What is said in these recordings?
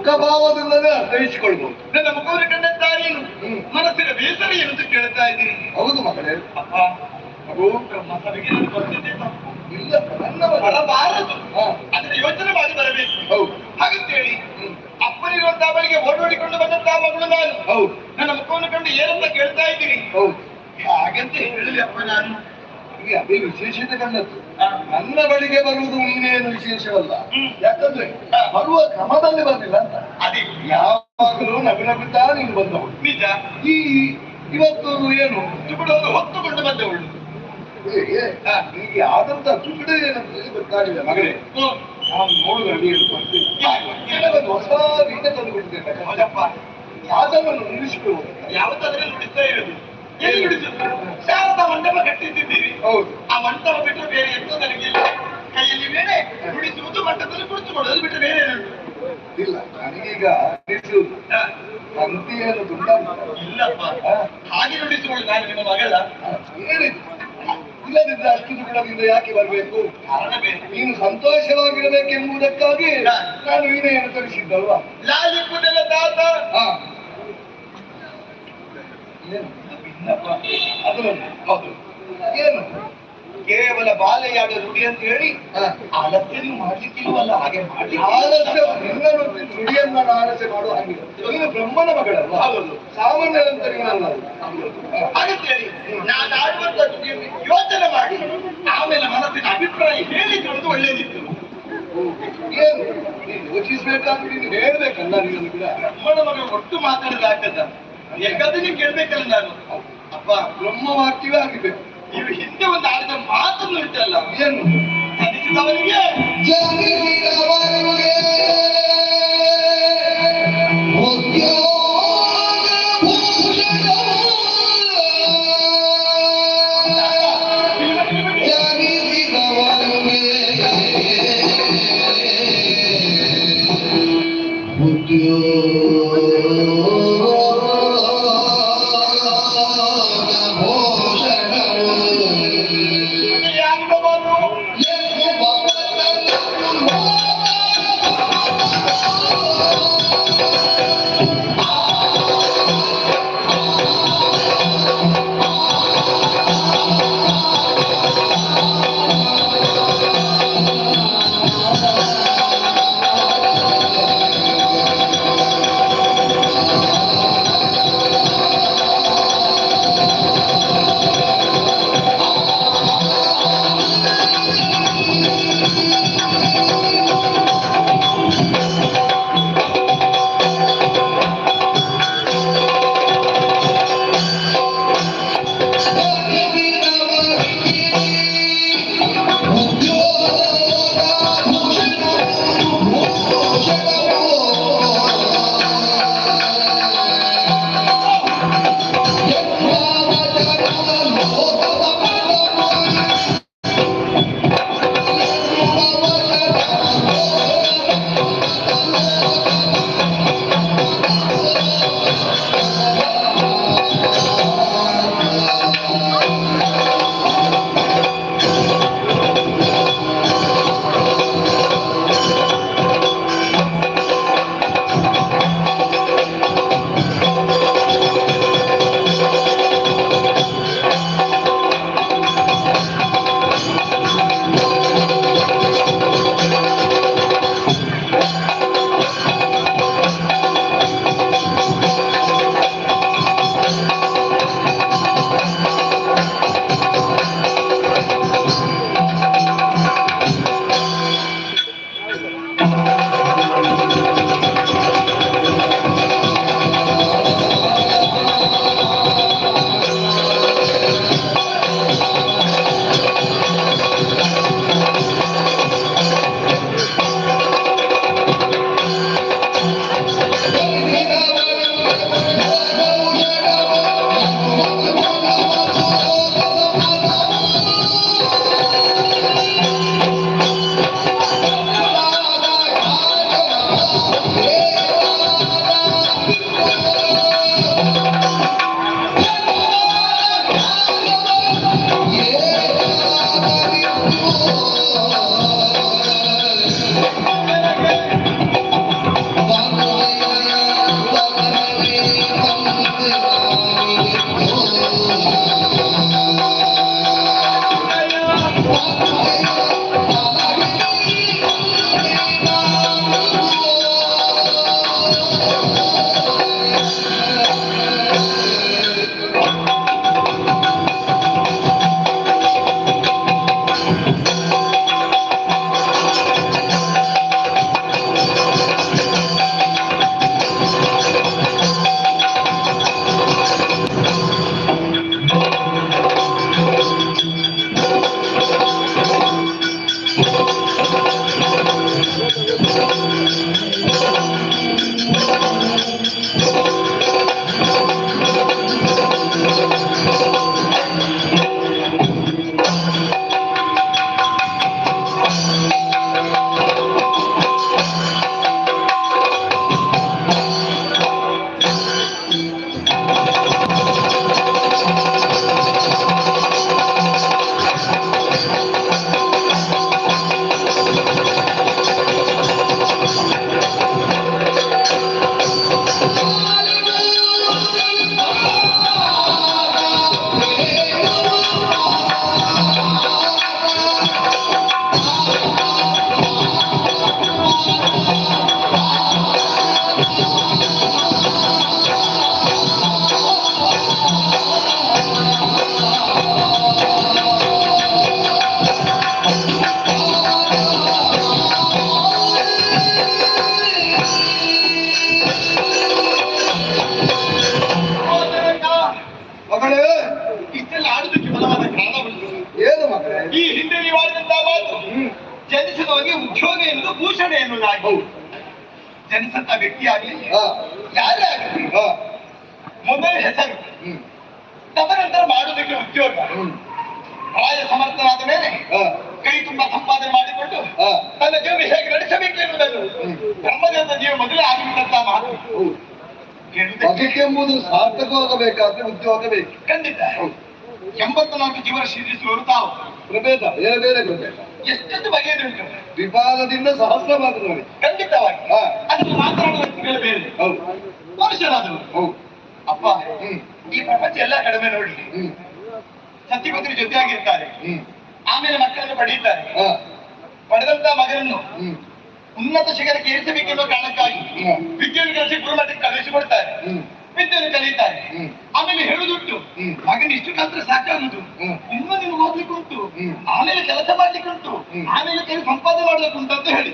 ಮುಖಭಾವದಿಂದಲೇ ಅರ್ಥೈಸಿಕೊಳ್ಬಹುದು ನನ್ನ ಮುಖವನ್ನು ಕಂಡದ್ದಾರೇನು. ಮನಸ್ಸಿನ ಬೇಸರ ಎಂದು ಕೇಳ್ತಾ ಇದ್ದೀನಿ ಹೌದು ಮಗಳೇ. ಅಪ್ಪ ಬರ್ತಿದ್ದೆ ತಪ್ಪು. ಇಲ್ಲ ನನ್ನ ಮಗ ಬರಬಾರದು ಹಾ. ಅದನ್ನ ಯೋಚನೆ ಮಾಡಿ ಬರಬೇಕು. ಹೌದು. ಹಾಗಂತೇಳಿ ಅಪ್ಪನಿರುವಂತಹ ಬಳಿಗೆ ಓಡೋಡಿಕೊಂಡು ಬಂದಂತಹ ಮಗಳು ನಾನು. ಹೌದು. ನನ್ನ ಮುಖವನ್ನು ಕಂಡು ಏನಂತ ಕೇಳ್ತಾ ಇದ್ದೀನಿ ಹೌದು. ಹಾಗಂತ ಹೇಳಲಿ ಅಪ್ಪ ನಾನು. ಅದೇ ವಿಶೇಷತೆ ಕಂಡದ್ದು. ನನ್ನ ಬಳಿಗೆ ಬರುವುದು ಇನ್ನೇನು ವಿಶೇಷವಲ್ಲ. ಯಾಕಂದ್ರೆ ಬರುವ ಕ್ರಮದಲ್ಲಿ ಬಂದಿಲ್ಲ ಅಂತ. ಅದೇ. ಯಾವಾಗಲೂ ನಗು ನಗುತ್ತಾ ನೀನು ಬಂದವಳು. ನಿಜ. ಈ ಇವತ್ತು ಏನು? ಹೊತ್ತು ಹೊತ್ತುಕೊಂಡು ಬಂದವಳು. ಈಗ ಆದಂತ ದುಡ್ಡು ಏನಂತ ಹೇಳಿ ಗೊತ್ತಾಗಿಲ್ಲ ಮಗಳೇ. ನಾನು ನೋಡುವ ಅಡಿಯಲ್ಲಿ ಬರ್ತೀನಿ ಹೊಸ ರೀತಿ ತಂದು ಬಿಡ್ತೇನೆ ಹೌದಪ್ಪ ಅದನ್ನು ನಿಲ್ಲಿಸಿಕೊಳ್ಳುವುದು ಯಾವತ್ತಾದ್ರೆ ನುಡಿಸ್ತಾ ಇರೋದು. ಎಲ್ಲಿ ನುಡಿಸುತ್ತೆ ಶಾರದಾ ಮಂಟಪ ಕಟ್ಟಿಸಿದ್ದೀರಿ ಹೌದು. ಆ ಮಂಟಪ ಬಿಟ್ಟರೆ ಬೇರೆ ಎಂತೂ ಇಲ್ಲ ಕೈಯಲ್ಲಿ ಬೇರೆ ನುಡಿಸುವುದು ಮಂಟಪದಲ್ಲಿ ಕುಳಿತುಕೊಳ್ಳೋದು ಬಿಟ್ಟರೆ ಬೇರೆ ಏನು? ಇಲ್ಲ. ನನಗೀಗ ನಿಲ್ಲಿಸುವುದು ಹ, ಪಂಕ್ತಿಯನ್ನು ದುಡ್ಡ ಇಲ್ಲಪ್ಪ. ಹಾಗೆ ನುಡಿಸಿಕೊಳ್ಳಿ. ನಾನು ನಿಮ್ಮ ಮಗಳ. ಹೇಳಿದ್ದು ಇಲ್ಲದಿದ್ರೆ ಅಷ್ಟು ದುಡ್ಡದಿಂದ ಯಾಕೆ ಬರಬೇಕು? ನೀನು ಸಂತೋಷವಾಗಿರಬೇಕೆಂಬುದಕ್ಕಾಗಿ ನಾನು ವೀಣೆಯನ್ನು ಕಲಿಸಿದ್ದಲ್ವಾ ಲಾಲಿಪುದಲ ತಾತ. ಹಾ ಏನು? ಹೌದು ಏನು ಕೇವಲ ಬಾಲೆಯಾಡ ರುಡಿ ಅಂತ ಹೇಳಿ ಆಲಸ್ಯ ನೀವು ಮಾಡ್ಲಿಕ್ಕಿಲ್ವಲ್ಲ ಹಾಗೆ ಮಾಡಿ ಆಲಸ್ಯ ನಿನ್ನನ್ನು ರುಡಿಯನ್ನ ನಾನು ಆಲಸ್ಯ ಮಾಡುವ ಹಾಗಿಲ್ಲ ನೀನು ಬ್ರಹ್ಮನ ಮಗಳಲ್ಲ. ಹೌದು. ಸಾಮಾನ್ಯರಂತ ನೀನಲ್ಲ ಹಾಗಂತೇಳಿ ನಾನು ಆಡುವಂತ ನುಡಿಯನ್ನು ಯೋಚನೆ ಮಾಡಿ ಆಮೇಲೆ ಮನಸ್ಸಿನ ಅಭಿಪ್ರಾಯ ಹೇಳಿಕೊಳ್ಳೋದು ಒಳ್ಳೇದಿತ್ತು ಏನು? ನೀನು ಯೋಚಿಸ್ಬೇಕಾದ್ರೆ ನೀನು ಹೇಳ್ಬೇಕಲ್ಲ ನೀನು ಕೂಡ. ಬ್ರಹ್ಮನ ಮಗಳು ಒಟ್ಟು ಮಾತಾಡಿದಾಗ್ತದ ಯಾಕಂದ್ರೆ ಕೇಳ್ಬೇಕಲ್ಲ ನಾನು. ಅಪ್ಪ ಬ್ರಹ್ಮ ವಾಕ್ಯವೇ ನೀವು ಹಿಂದೆ ಒಂದು ಆಡಿದ ಮಾತನ್ನು ಉಂಟಲ್ಲ ಏನು? ಧರಿಸಿದವನಿಗೆ ಯಾರಿಗಬಹುದು ಿ ಉದ್ಯೋಗ ಎನ್ನುವುದು ಭೂಷಣ ಎನ್ನುವುದಾಗಿ ಹೌದು. ಜನಿಸಿದ ವ್ಯಕ್ತಿ ಆಗಲಿ ಹಾ. ಯಾರೇ ಆಗಲಿ ಮೊದಲ ಹೆಸರು. ತದನಂತರ ಮಾಡುವುದಕ್ಕೆ ಉದ್ಯೋಗ ಪ್ರಾಯ ಸಮರ್ಥನಾದ ಮೇಲೆ ಕೈ ತುಂಬಾ ಸಂಪಾದನೆ ಮಾಡಿಕೊಂಡು ತನ್ನ ಜೀವನ ಹೇಗೆ ನಡೆಸಬೇಕು ಎನ್ನುವುದನ್ನು. ಬ್ರಹ್ಮದೇವರ ಜೀವ ಮೊದಲೇ ಆಗಿರುವಂತಹ ಮಾತು ಬದುಕೆಂಬುದು ಸಾರ್ಥಕವಾಗಬೇಕಾದ್ರೆ ಉದ್ಯೋಗ ಬೇಕು ಖಂಡಿತ ಎಂಬತ್ನಾಲ್ಕು ಜೀವನ ಶ್ರೀರಿಸುವವರು ತಾವು ಪ್ರಭೇದ ಬೇರೆ ಬೇರೆ ಪ್ರಭೇದ? ಎಷ್ಟೊಂದು ವಿಪಾಲದಿಂದ ವಿಭಾಗದಿಂದ ಮಾತನಾಡಿ ಖಂಡಿತವಾಗಿ. ಅದನ್ನು ಮಾತನಾಡುವ ವ್ಯಕ್ತಿಗಳು ಬೇರೆ. ಹೌದು. ಮನುಷ್ಯರಾದವರು. ಹೌದು. ಅಪ್ಪ ಈ ಪ್ರಪಂಚ ಎಲ್ಲ ಕಡಿಮೆ ನೋಡಿ. ಹ್ಮ್. ಸತ್ಯಪತ್ರಿ ಜೊತೆಯಾಗಿರ್ತಾರೆ. ಆಮೇಲೆ ಮಕ್ಕಳನ್ನು ಪಡೆಯುತ್ತಾರೆ ಪಡೆದಂತ ಮಗನನ್ನು ಹ್ಮ್. ಉನ್ನತ ಶಿಖರಕ್ಕೆ ಏರಿಸಬೇಕೆಂಬ ಕಾರಣಕ್ಕಾಗಿ. ವಿದ್ಯೆಯನ್ನು ಕಲಿಸಿ ಗುರುಮಠಕ್ಕೆ ಕಳಿಸಿಕೊಡ್ತಾರೆ ಹ್ಮ್. ವಿದ್ಯೆಯನ್ನು ಕಲಿತಾರೆ. ಆಮೇಲೆ ಹೇಳುದುಂಟು. ಮಗನ ಇಷ್ಟು ಕಲ್ತ್ರೆ ಸಾಕಾಗುದು. ಇನ್ನು ನೀವು ಓದ್ಲಿಕ್ಕೆ ಉಂಟು. ಆಮೇಲೆ ಕೆಲಸ ಮಾಡ್ಲಿಕ್ಕೆ ಉಂಟು. ಆಮೇಲೆ ಕೈ ಸಂಪಾದನೆ ಮಾಡ್ಲಿಕ್ಕೆ ಉಂಟು ಅಂತ ಹೇಳಿ.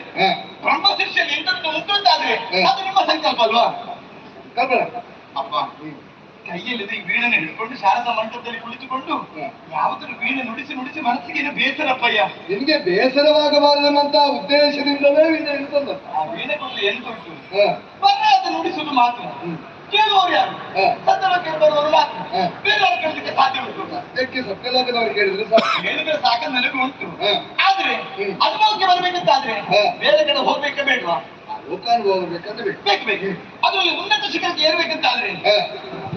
ಬ್ರಹ್ಮ ಶಿಷ್ಯ ಎಂತ ಉಂಟು ಅಂತಾದ್ರೆ ಅದು ನಿಮ್ಮ ಸಂಕಲ್ಪ ಅಲ್ವಾ? ಅಪ್ಪ ಕೈಯಲ್ಲಿ ಕೈಯಲ್ಲಿದೆ ಈ ವೀಣನ್ನು ಹಿಡ್ಕೊಂಡು ಶಾರದ ಮಂಟಪದಲ್ಲಿ ಕುಳಿತುಕೊಂಡು. ಯಾವುದನ್ನು ವೀಣೆ ನುಡಿಸಿ ನುಡಿಸಿ ಮನಸ್ಸಿಗೆ ಬೇಸರಪ್ಪಯ್ಯ? ನಿಮಗೆ ಬೇಸರವಾಗಬಾರದಂತ ಉದ್ದೇಶದಿಂದಲೇ ವೀಣೆ ತಂದ ಆ ವೀಣೆ ಕೊಟ್ಟು ಎಂತ ಉಂಟು ನುಡಿಸುವುದು ಮಾತ್ರ. ಕೇಳುವವರು ಯಾರು. ಸತ್ತಲಕ್ಕೆ ಬರುವವರು ಮಾತ್ರ. ಬೇರೆಯವ್ರ ಕೇಳಲಿಕ್ಕೆ ಸಾಧ್ಯ ಉಂಟು. ಅದಕ್ಕೆ ಸತ್ಯಲೋಕದವರು ಕೇಳಿದ್ರೆ ಸಾಕು. ಹೇಳಿದ್ರೆ ಸಾಕ ನನಗೂ ಉಂಟು. ಆದ್ರೆ. ಅನುಭವಕ್ಕೆ ಬರ್ಬೇಕಂತಾದ್ರೆ. ಬೇರೆ ಕಡೆ ಹೋಗ್ಬೇಕೆ ಬೇಡವಾ? ಲೋಕಾನುಭವ ಬೇಕಂದ್ರೆ ಬೇಕು ಬೇಕು. ಅದು ಉನ್ನತ ಶಿಖರಕ್ಕೆ ಏರ್ಬೇಕಂತಾದ್ರೆ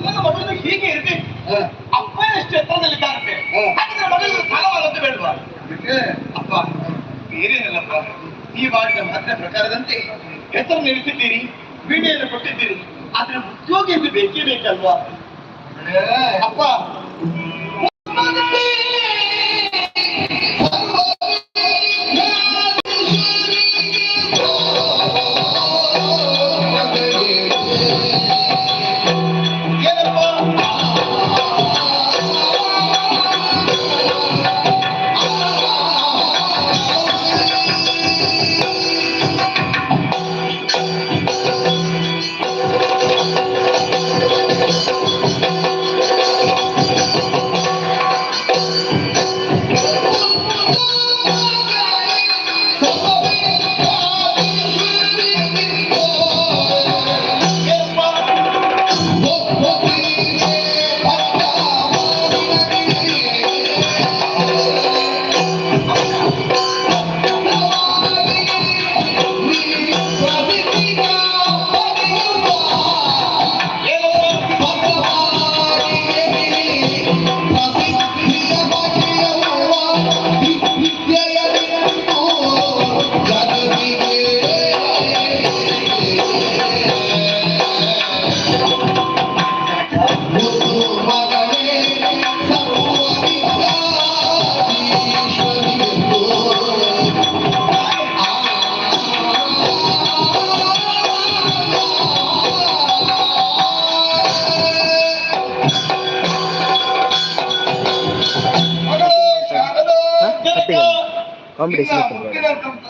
ನನ್ನ ಮಗಳು ಹೀಗೆ ಇರ್ಬೇಕು. ಅಪ್ಪ ಎಷ್ಟು ಎತ್ತರದಲ್ಲಿ ಕಾಣುತ್ತೆ. ಹಾಗಿದ್ರೆ ಸ್ಥಾನಮಾನತೆ ಬೇಡವಾ? ಅಪ್ಪ ಬೇರೇನಲ್ಲಪ್ಪ ಈ ಮಾಡಿದ ಮಾತಿನ ಪ್ರಕಾರದಂತೆ ಹೆಸರು ನಿಲ್ಲಿಸಿದ್ದೀರಿ ವೀಣೆಯನ್ನು ಕೊಟ್ಟಿದ್ದೀರಿ. ಆದ್ರೆ ಉದ್ಯೋಗ ಎಂದು ಬೇಕೇ ಬೇಕಲ್ವಾ ಅಪ್ಪ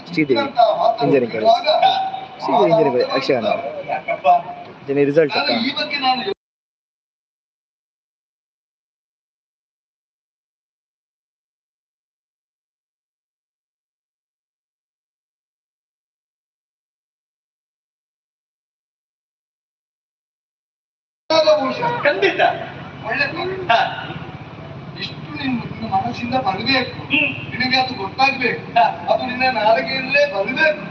Sridevi engineering college Sridevi engineering Yakshagana. ಇದನ್ನ ರಿಸಲ್ಟ್ ಅಕ್ಕ. ಖಂಡಿತ. ಒಳ್ಳೆ ಇಷ್ಟು ನಿನ್ನ ಮನಸ್ಸಿಂದ ಬರಬೇಕು. ನಿನಗೆ ಅದು ಗೊತ್ತಾಗ್ಬೇಕು. ಅದು ನಿನ್ನ ನಾಲಿಗೆಯಲ್ಲೇ ಬರಬೇಕು.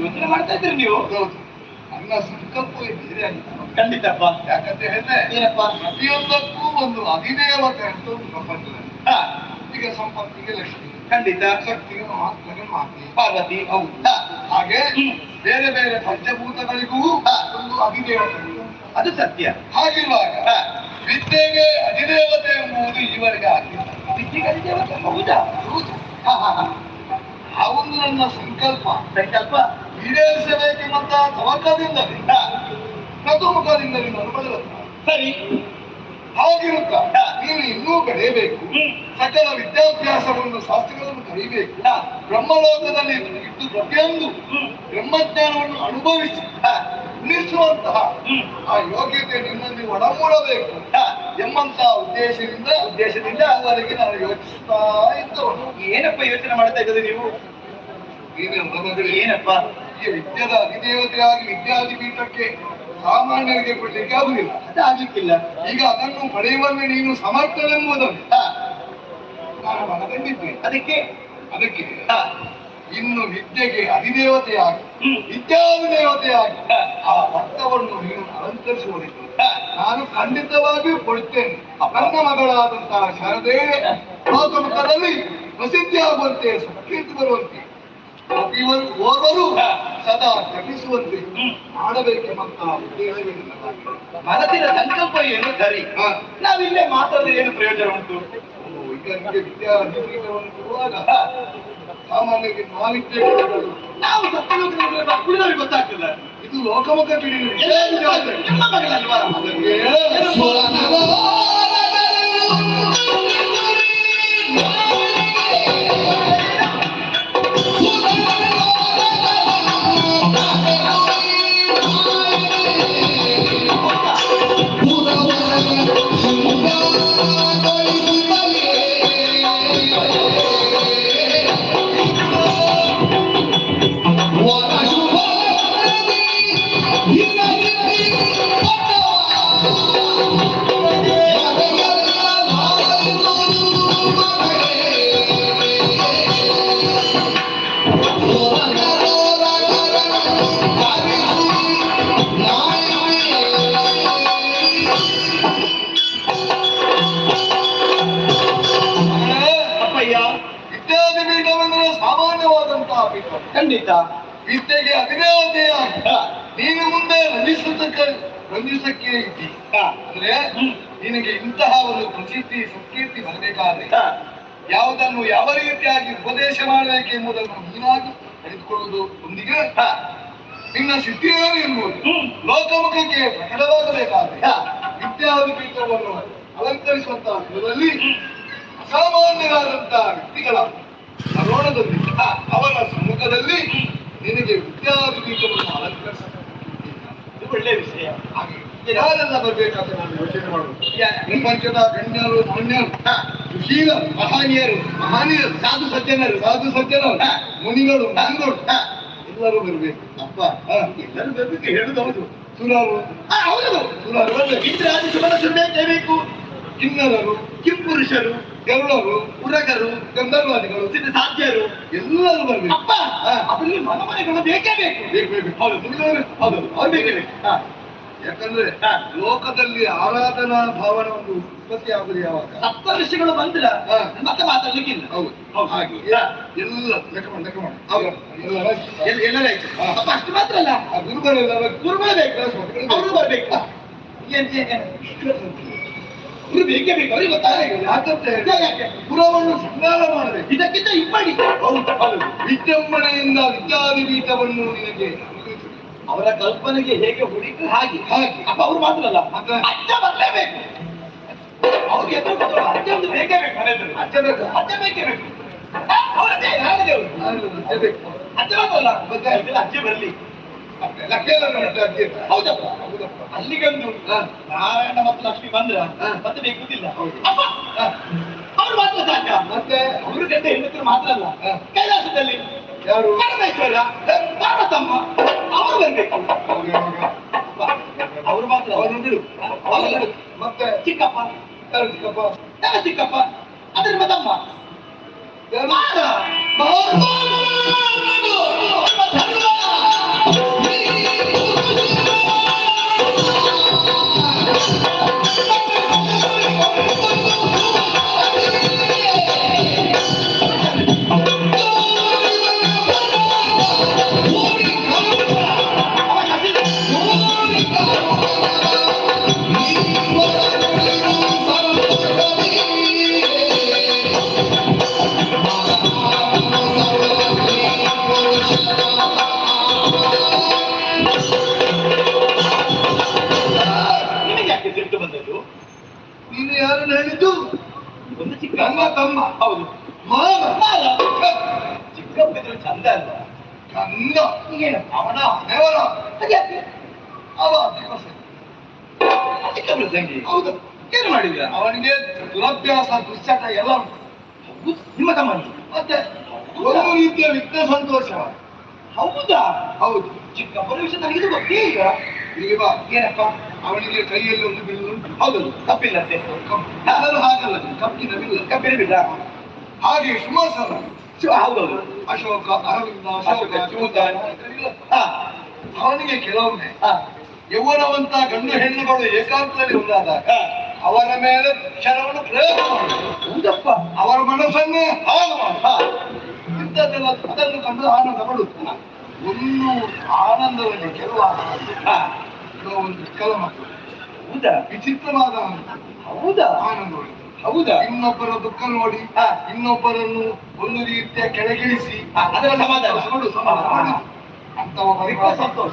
ಯೋಚನೆ ಮಾಡ್ತಾ ಇದ್ರಿ ನೀವು? ಹೌದು. ನನ್ನ ಸಂಕಲ್ಪ ಬೇರೆ ಆಗಿದೆ ಖಂಡಿತಪ್ಪ. ಯಾಕಂತ ಹೇಳಿದ್ರೆ ಏನಪ್ಪ? ಪ್ರತಿಯೊಂದಕ್ಕೂ ಒಂದು ಅಧಿದೇವತೆ ಅಂತ ಒಂದು ಪ್ರಪಂಚದಲ್ಲಿ ಈಗ ಸಂಪತ್ತಿಗೆ ಲಕ್ಷ್ಮಿ. ಖಂಡಿತ. ಶಕ್ತಿಗೆ ಮಹಾತ್ಮಗೆ ಮಾತಿ. ಪಾರ್ವತಿ. ಹೌದು. ಹಾಗೆ ಬೇರೆ ಬೇರೆ ಪಂಚಭೂತಗಳಿಗೂ. ಒಂದು ಅಧಿದೇವತೆ ಅದು ಸತ್ಯ. ಹಾಗಿರುವಾಗ ವಿದ್ಯೆಗೆ ಅಧಿದೇವತೆ ಎಂಬುದು ಈವರೆಗೆ ಆಗಿಲ್ಲ ವಿದ್ಯೆಗೆ ಅಧಿದೇವತೆ ಹೌದಾ ಹೌದು. ಹಾ, ಹಾ, ಹಾ. ಆ ಒಂದು ನನ್ನ ಸಂಕಲ್ಪ. ಸಂಕಲ್ಪ? ಈಡೇರಿಸಬೇಕೆಂಬಂತ ತವಕದಿಂದಲೇ ಹಾ, ಪ್ರಥಮುಖದಿಂದಲೇ ನಾನು ಬದಲ ಸರಿ. ಹಾಗಿರುತ್ತ ನೀವು ನೀನು ಇನ್ನೂ ಬೆಳೆಯಬೇಕು. ಸಕಲ ವಿದ್ಯಾಭ್ಯಾಸವನ್ನು ಶಾಸ್ತ್ರಗಳನ್ನು ಕಲಿಬೇಕು. ಬ್ರಹ್ಮಲೋಕದಲ್ಲಿ ಇಟ್ಟು ಪ್ರತಿಯೊಂದು ಹ್ಮ್. ಬ್ರಹ್ಮಜ್ಞಾನವನ್ನು ಅನುಭವಿಸಿ. ಹಾ, ಉಳಿಸುವಂತಹ ಹ್ಮ್. ಆ ಯೋಗ್ಯತೆ ನಿಮ್ಮಲ್ಲಿ ಒಡಮೂಡಬೇಕು ಎಂಬಂತಹ ಎಂಬಂತ ಉದ್ದೇಶದಿಂದ ಉದ್ದೇಶದಿಂದ ಅವರಿಗೆ ನಾನು ಯೋಚಿಸ್ತಾ ಇದ್ದವನು ಏನಪ್ಪ ಯೋಚನೆ ಮಾಡ್ತಾ ಇದ್ದೀರಿ ನೀವು? ಏನಪ್ಪ? ಈ ವಿದ್ಯದ ಅಧಿದೇವತೆಯಾಗಿ ವಿದ್ಯಾಧಿಪೀಠಕ್ಕೆ ಸಾಮಾನ್ಯರಿಗೆ ಕೊಡ್ಲಿಕ್ಕೆ ಆಗುದಿಲ್ಲ ಅದಾಗ್ಲಿಕ್ಕಿಲ್ಲ ಈಗ ಅದನ್ನು ಪಡೆಯುವಲ್ಲಿ ನೀನು ಸಮರ್ಥನೆಂಬುದನ್ನು ನಾನು ಮನಗಂಡಿದ್ದೇನೆ ಅದಕ್ಕೆ? ಅದಕ್ಕೆ ಇನ್ನು ವಿದ್ಯೆಗೆ ಅಧಿದೇವತೆಯಾಗಿ. ವಿದ್ಯಾಧಿದೇವತೆಯಾಗಿ ಆ ಭಕ್ತವನ್ನು ನೀನು ಅಲಂಕರಿಸುವುದಿಲ್ಲ ನಾನು ಖಂಡಿತವಾಗಿಯೂ ಕೊಡುತ್ತೇನೆ. ನನ್ನ ಮಗಳಾದಂತಹ ಶಾರದೇವೆ ಲೋಕಮುಖದಲ್ಲಿ ಪ್ರಸಿದ್ಧಿ ಆಗುವಂತೆ ಸುಕೀರ್ತಿ ಬರುವಂತೆ ಪ್ರತಿಯೊಂದು ಓರ್ವರು ಸದಾ ಜಪಿಸುವಂತೆ. ಮಾಡಬೇಕೆಂಬಂತಹ ಉದ್ದೇಶವೇ. ಮನಸ್ಸಿನ ಸಂಕಲ್ಪ ಏನು ಸರಿ. ನಾವಿಲ್ಲೇ ಮಾತಾಡಿದ್ರೆ ಏನು ಪ್ರಯೋಜನ ಉಂಟು? ಈಗ ನಿಮಗೆ ವಿದ್ಯಾಧಿಪೀಠವನ್ನು ಕೊಡುವಾಗ ಹಾ, ನಾಲ್ಕೇ ನಾವು ಕುಳಿದವರಿಗೆ ಗೊತ್ತಾಗ್ತದ. ಇದು ಲೋಕಮುಖ ಕಿಡಿ ನಿಮ್ಮ ಮಗಳಲ್ವಾ? ಅದಕ್ಕೆ ಬರಬೇಕಾದ್ರೆ ಯಾವುದನ್ನು ಯಾವ ರೀತಿಯಾಗಿ ಉಪದೇಶ ಮಾಡಬೇಕು ಎಂಬುದನ್ನು ನೀನಾಗಿ ತಿಳಿದುಕೊಳ್ಳುವುದು ಒಂದಿಗೆ ಅರ್ಥ ನಿನ್ನ ಸಿದ್ಧಿಯೇನು ಎಂಬುದು. ಲೋಕಮುಖಕ್ಕೆ ಪ್ರಕಟವಾಗಬೇಕಾದ್ರೆ. ವಿದ್ಯಾಧಿಪೀಠವನ್ನು ಅಲಂಕರಿಸುವಂತಹ ಸ್ಥಳದಲ್ಲಿ ಅಸಾಮಾನ್ಯರಾದಂತಹ ವ್ಯಕ್ತಿಗಳ ಕರೋಣದಲ್ಲಿ ಅವರ ಸಮ್ಮುಖದಲ್ಲಿ ನಿನಗೆ ವಿದ್ಯಾಧಿಪೀಠವನ್ನು ಅಲಂಕರಿಸಬೇಕು ಒಳ್ಳೆಯ ಒಳ್ಳೆ ವಿಷಯ. ಹಾಗೆ ಯಾರೆಲ್ಲ ಬರ್ಬೇಕಾದ್ರೆ ನಾನು ಯೋಚನೆ ಮಾಡುವುದು. ಯಾ- ಪ್ರಪಂಚದ ಗಣ್ಯರು ಮಾನ್ಯರು ಹಾ, ಮಹಾನಿಯರು ಮಹಾನೀಯರು ಸಾಧು ಸಜ್ಜನರು ಸಾಧು ಸಜ್ಜನರು. ಮುನಿಗಳು ಹಾ. ಎಲ್ಲರೂ ಬರಬೇಕು. ಅಪ್ಪ. ಎಲ್ಲರೂ ಬರ್ಬೇಕು ಹೇಳುದು ಹೌದು. ಸುರಾರು ಹೌದು. ಸುರಾರು ಬರ್ಬೇಕು ಇಂದ್ರಾದಿ ಸುಮನಸರು ಬೇಕೇ ಬೇಕು. ಕಿನ್ನರರು ಕಿಂಪುರುಷರು ಗರುಡರು ಉರಗರು ಗಂಧರ್ವಾದಿಗಳು ಸಿದ್ಧ ಸಾಧ್ಯರು ಎಲ್ಲರೂ ಬರಬೇಕು. ಅಪ್ಪ ಅದರಲ್ಲಿ ಮನಮನೆಗಳು ಬೇಕೇ ಬೇಕು. ಬೇಕು ಬೇಕು. ಹೌದು ಹೌದು ಅವ್ರು ಬೇಕೇ ಬೇಕು. ಹಾ, ಯಾಕಂದ್ರೆ ಲೋಕದಲ್ಲಿ ಆರಾಧನಾ ಭಾವನ ಒಂದು ಉತ್ಪತ್ತಿ ಆಗುದು ಯಾವಾಗ? ಸಪ್ತ ಋಷಿಗಳು ಬಂದಿಲ್ಲ. ಮತ್ತೆ ಮಾತಾಡ್ಲಿಕ್ಕಿಲ್ಲ. ಹೌದು. ಹಾಗೆ. ಎಲ್ಲ ಲೆಕ್ಕ ಮಾಡಿ ಲೆಕ್ಕ ಮಾಡಿ. ಎಲ್ಲರ ಅಷ್ಟು ಮಾತ್ರ ಅಲ್ಲ. ಆ ಗುರುಗಳೆಲ್ಲ ಗುರುಗಳು ಬೇಕು. ಅವರು ಬರ್ಬೇಕು? ಗುರು ಬೇಕೇ ಬೇಕು. ಅವ್ರಿಗೆ ಗೊತ್ತಾಗಲ್ಲ ಯಾಕಂತೆ ಯಾಕೆ? ಪುರವನ್ನು ಶೃಂಗಾರ ಮಾಡಬೇಕು. ಇದಕ್ಕಿಂತ ಇಬ್ಬಡಿ ಹೌದು ವಿಜೃಂಭಣೆಯಿಂದ ವಿದ್ಯಾಧಿಪೀಠವನ್ನು ನಿನಗೆ. ಅವರ ಕಲ್ಪನೆಗೆ ಹೇಗೆ ಹುಡುಕಿ ಹಾಗೆ ಹಾಗೆ. ಅಪ್ಪ ಅವ್ರು ಮಾತ್ರ ಅಲ್ಲ? ಅಜ್ಜ ಬರ್ಲೇಬೇಕು ಅವ್ರಿಗೆ ಅಜ್ಜ ಒಂದು ಬೇಕೇ ಬೇಕು. ಅಜ್ಜ ಬೇಕು. ಅಜ್ಜ ಬೇಕೇ ಬೇಕು ಅವ್ರ ಅಜ್ಜ ಯಾರ ದೇವರು? ನಾನು ಅಜ್ಜ ಬೇಕು. ಅಜ್ಜ ಮಾತ್ರ ಅಲ್ಲ ಅಜ್ಜ ಬರ್ಲಿ ಹೌದಪ್ಪ. ಅಲ್ಲಿಗಂದು. ನಾರಾಯಣ ಮತ್ತು ಲಕ್ಷ್ಮಿ ಬಂದ್ರ. ಮತ್ತೆ ಬೇಕುದಿಲ್ಲ. ಅವ್ರು ಮಾತ್ರ ಸಾಕ ಮತ್ತೆ ಅವ್ರ ಗಂಡ ಹೆಣ್ಣು ಮಾತ್ರ ಅಲ್ಲ ಕೈಲಾಸದಲ್ಲಿ ಯಾರು ಪರಮೇಶ್ವರ ಪಾರ್ವತಮ್ಮ ಅವರು ಬರ್ಬೇಕು. ಅವ್ರು ಮಾತ್ರ. ಅವರು. ಅವರು ಮತ್ತೆ ಚಿಕ್ಕಪ್ಪ, ಯಾರು ಚಿಕ್ಕಪ್ಪ? ಯಾವ ಚಿಕ್ಕಪ್ಪ? ಅದ್ರ ಮದಮ್ಮ ಯಾರು? ಏನು ಅವನ ಅದ್ಯಾಕೆ? ಅವ ದಿವಸ ಚಿಕ್ಕಪ್ಪನ ತಂಗಿ ಹೌದು ಏನು ಮಾಡಿದ್ರ ಅವನಿಗೆ ದುರಭ್ಯಾಸ ದುಶ್ಚಟ ಎಲ್ಲ ಉಂಟು ನಿಮ್ಮ ತಮ್ಮ ಮತ್ತೆ ಒಂದು ರೀತಿಯ ವಿಘ್ನ ಸಂತೋಷ ಹೌದಾ ಹೌದು ಚಿಕ್ಕಪ್ಪನ ವಿಷಯ ನನಗೆ ಗೊತ್ತೇ ಈಗ ಇಲ್ಲಿ ಬಾ ಏನಪ್ಪ ಅವನಿಗೆ ಕೈಯಲ್ಲಿ ಒಂದು ಬಿಲ್ಲು ಹೌದು ತಪ್ಪಿಲ್ಲಂತೆ ಎಲ್ಲರೂ ಹಾಗಲ್ಲ ಕಪ್ಪಿನ ಬಿಲ್ಲ ಕಪ್ಪಿನ ಬಿಡ್ಲ ಹಾಗೆ ಸಿಂಹಾಸನ ಹೌದೌದು. ಅಶೋಕ ಅರವಿಂದ ಅಶೋಕ. ಅವನಿಗೆ ಕೆಲವೊಮ್ಮೆ ಯೌವನವಂತ ಗಂಡು ಹೆಣ್ಣುಗಳು ಏಕಾಂತದಲ್ಲಿ ಉಂಟಾದಾಗ. ಅವರ ಮೇಲೆ ಕ್ಷಣವನ್ನು ಪ್ರಯೋಗ. ಹೌದಪ್ಪ. ಅವರ ಮನಸ್ಸನ್ನೇ ಹಾಳು ಇಂಥದ್ದೆಲ್ಲ ಅದನ್ನು ಕಂಡು ಆನಂದ ಪಡುತ್ತಾ? ಒಂದು ಆನಂದದಲ್ಲಿ ಕೆಲವು ಆನಂದ ಕೆಲವು ವಿಚಿತ್ರವಾದ ಹೌದಾ? ಆನಂದಗಳು. ಹೌದಾ? ಇನ್ನೊಬ್ಬರ ದುಃಖ ನೋಡಿ. ಇನ್ನೊಬ್ಬರನ್ನು ಒಂದು ರೀತಿಯ ಕೆಳಗಿಳಿಸಿ. ಅದರ ಸಮಾಧಾನ. ಅಂಥವ ಸಂತೋಷ.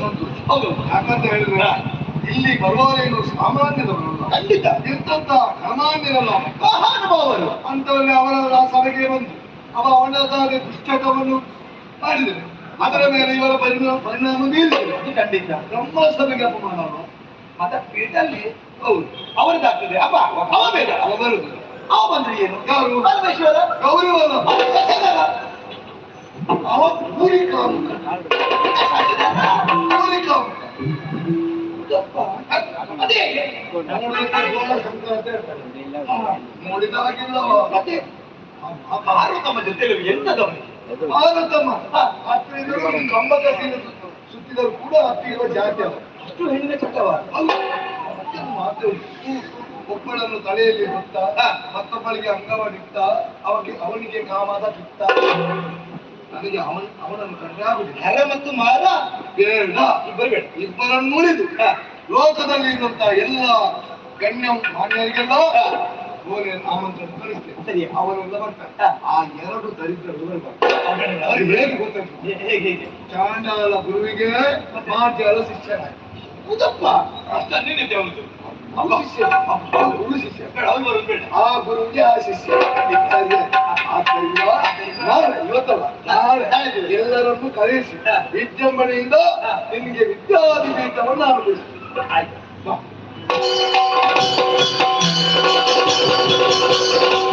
ಸಂತೋಷ. ಹೌದು. ಹಾಗಂತ ಹೇಳಿದ್ರೆ ಇಲ್ಲಿ ಬರುವವರೇನು ಸಾಮಾನ್ಯದವರಲ್ಲ. ಖಂಡಿತ. ಎಂತಂತ ಸಾಮಾನ್ಯರಲ್ಲ ಮಹಾನುಭಾವರು. ಅಂತವರಲ್ಲಿ ಅವರ ಸಭೆಗೆ ಬಂದು ಅವ ಅವನದಾದ ದುಶ್ಚಟವನ್ನು ಮಾಡಿದರು ಅದರ ಮೇಲೆ ಇವರ ಪರಿಣಾಮ ಪರಿಣಾಮ ಬೀರಿದರು ಅದು ಖಂಡಿತ. ನಮ್ಮ ಸಭೆಗೆ ಅಪಮಾನ ಅಲ್ವಾ? ಮತ ಪೀಠಲ್ಲಿ ಹೌದು ಅವರದ್ದಾಗ್ತದೆ ಅಪ್ಪ ಅವ ಬೇಡ ಅವ ಬರುದು ಅವ ಬಂದ್ರೆ ಏನು? ಗೌರವ. ಪರಮೇಶ್ವರ. ಗೌರವ. ಅಲ್ಲ. ಅವ ಪೂರಿ ಕಾಮುಕ ಪೂರಿ ಕಾಮುಕ ಅದೇ. ನೋಡಿದ ಜೊತೆಲಿ ಎಂತದವನು ಭಾರತಮ್ಮ ಕಂಬ ಸುತ್ತಿದರು ಕೂಡ ಜಾತಿ ಅವ ಅಷ್ಟು ಹೆಣ್ಣಿನ ಮಾತು ಉಂಟು. ಒಬ್ಬಳನ್ನು ತಲೆಯಲ್ಲಿ ಹೊತ್ತ ಮತ್ತೊಬ್ಬಳಿಗೆ ಅಂಗವಾಗಿತ್ತ ಅವನಿಗೆ ಅವನಿಗೆ ಕಾಮದ ಕಿತ್ತ. ನನಗೆ ಅವನ್ ಅವನನ್ನು ಕಂಡ್ರೆ ಹರ ಮತ್ತು ಮಾರ. ಬೇಡ ಇಬ್ಬರು ಬೇಡ. ಇಬ್ಬರನ್ನು ಉಳಿದು ಲೋಕದಲ್ಲಿ ಇರುವಂತ ಎಲ್ಲ ಗಣ್ಯ ಮಾನ್ಯರಿಗೆಲ್ಲ ಆಮಂತ್ರಣ ಕಳಿಸ್ತೇನೆ. ಸರಿ. ಅವರೆಲ್ಲ ಬರ್ತಾರೆ ಆ ಎರಡು ದರಿದ್ರರು ಬರ್ತಾರೆ ಗೊತ್ತಾಗ್ತದೆ ಹೇಗೆ ಚಾಂಡಾಲ ಗುರುವಿಗೆ ಮಾರ್ಜಾಲ ಶಿಷ್ಯನಾಗಿ. ಅಷ್ಟು ಅವ ಶಿಷ್ಯ. ಬೇಡ ಆ ಬರೋದು ಬೇಡ. ಆ ಗುರುವಿಗೆ ಆ ಶಿಷ್ಯ. ಹಾಗೆ ಆದ್ದರಿಂದ ನಾಳೆ ಇವತ್ತಲ್ಲ ನಾಳೆ ಎಲ್ಲರನ್ನು ಕರೆಸಿ ವಿಜೃಂಭಣೆಯಿಂದ ನಿಮಗೆ ವಿದ್ಯಾಧಿಪೀಠವನ್ನು ಆರಂಭಿಸಿ. ಆಯ್ತು.